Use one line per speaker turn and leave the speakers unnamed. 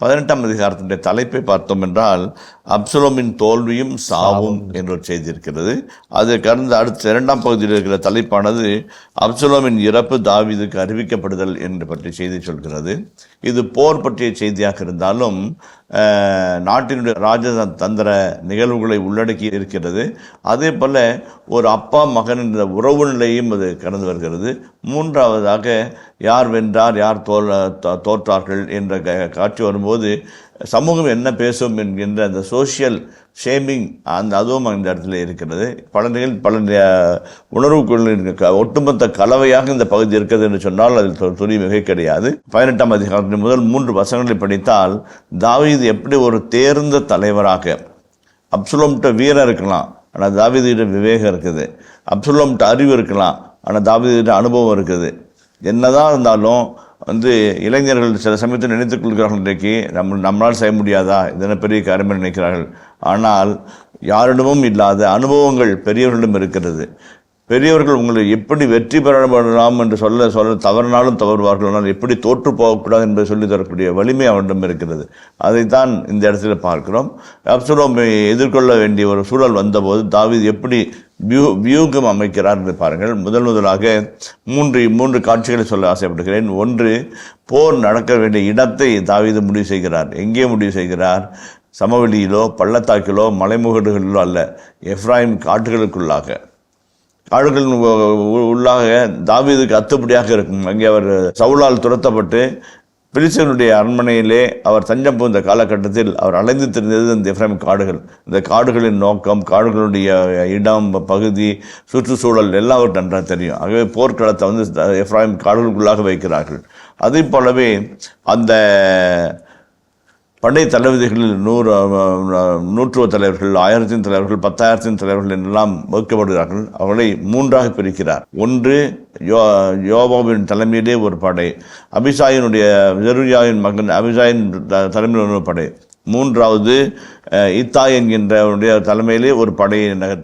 பதினெட்டாம் அதிகாரத்தினுடைய தலைப்பை பார்த்தோம் என்றால் அப்சலோமின் தோல்வியும் சாவும் என்று ஒரு செய்தி இருக்கிறது. அது கடந்த அடுத்த இரண்டாம் பகுதியில் இருக்கிற தலைப்பானது அப்சலோமின் இறப்பு தாவீதுக்கு அறிவிக்கப்படுதல் என்று பற்றி செய்தி சொல்கிறது. இது போர் பற்றிய செய்தியாக இருந்தாலும் நாட்டினுடைய ராஜதந்திர நிகழ்வுகளை உள்ளடக்கி இருக்கிறது. அதே போல ஒரு அப்பா மகன் என்ற உறவு நிலையும் அது கடந்து வருகிறது. மூன்றாவதாக யார் வென்றார் யார் தோல் தோற்றார்கள் என்ற காட்சி வரும்போது சமூகம் என்ன பேசும் என்கின்ற அந்த சோஷியல் ஷேமிங் அந்த அதுவும் இந்த இடத்துல இருக்கிறது. பல நிகழ் பல உணர்வு க- ஒட்டுமொத்த கலவையாக இந்த பகுதி இருக்கிறது என்று சொன்னால் அதில் துணி மிகை கிடையாது. பதினெட்டாம் அதிகாரத்தின் முதல் மூன்று வசங்களை படித்தால் தாவீது எப்படி ஒரு தேர்ந்த தலைவராக அப்சுலோம்கிட்ட வீரம் இருக்கலாம் ஆனால் தாவீதுகிட்ட விவேகம் இருக்குது. அப்சுலோம்கிட்ட அறிவு இருக்கலாம் ஆனால் தாவீதுகிட்ட அனுபவம் இருக்குது. என்னதான் இருந்தாலும் வந்து இளைஞர்கள் சில சமயத்தில் நினைத்துக் கொள்கிறார்கள் இன்றைக்கு நம்ம நம்மளால் செய்ய முடியாதா? இதென பெரிய காரியம் நினைக்கிறார்கள். ஆனால் யாரிடமும் இல்லாத அனுபவங்கள் பெரியவர்களிடம் இருக்கிறது. பெரியவர்கள் உங்களை எப்படி வெற்றி பெறப்படலாம் என்று சொல்ல சொல்ல தவறினாலும் தவறுவார்கள் ஆனால் எப்படி தோற்று போகக்கூடாது என்பதை சொல்லி தரக்கூடிய வலிமை அவனிடம் இருக்கிறது. அதைத்தான் இந்த இடத்துல பார்க்கிறோம். அப்சலோமை எதிர்கொள்ள வேண்டிய ஒரு சூழல் வந்தபோது தாவித் எப்படி வியூ வியூகம் அமைக்கிறார் என்று பாருங்கள். முதல் முதலாக மூன்று மூன்று காட்சிகளை சொல்ல ஆசைப்படுகிறேன். ஒன்று போர் நடக்க வேண்டிய இடத்தை தாவீது முடிவு செய்கிறார். எங்கே முடிவு செய்கிறார்? சமவெளியிலோ பள்ளத்தாக்கிலோ மலைமுகடுகளிலோ அல்ல. எஃப்ராயிம் காட்டுகளுக்குள்ளாக காடுகள் உள்ளாக தாவீதுக்கு அத்துப்படியாக இருக்கும். அங்கே அவர் சவுலால் துரத்தப்பட்டு பிலிசனுடைய அரண்மனையிலே அவர் தஞ்சம் புகுந்த காலகட்டத்தில் அவர் அலைந்து திரிந்தது இந்த எஃப்ராயிம் காடுகள். இந்த காடுகளின் நோக்கம் காடுகளுடைய இடம் பகுதி சுற்றுச்சூழல் எல்லாம் அவருக்கு நன்றாக தெரியும். ஆகவே போர்க்களத்தை வந்து எஃப்ராயிம் காடுகளுக்குள்ளாக வைக்கிறார்கள். அதே போலவே அந்த படை தளபதிகளில் நூறு நூற்றுவ தலைவர்கள் ஆயிரத்தின் தலைவர்கள் பத்தாயிரத்தின் தலைவர்கள் என்றெல்லாம் வகுக்கப்படுகிறார்கள் அவர்களை மூன்றாக பிரிக்கிறார். ஒன்று யோ யோபாவின் தலைமையிலே ஒரு படை அபிசாயினுடைய ஜெருயாவின் மகன் அபிசாயின் த- தலைமையில் ஒரு படை. மூன்றாவது அஹ், இத்தாய் என்கின்றவருடைய தலைமையிலே ஒரு படையை நகர்த்தி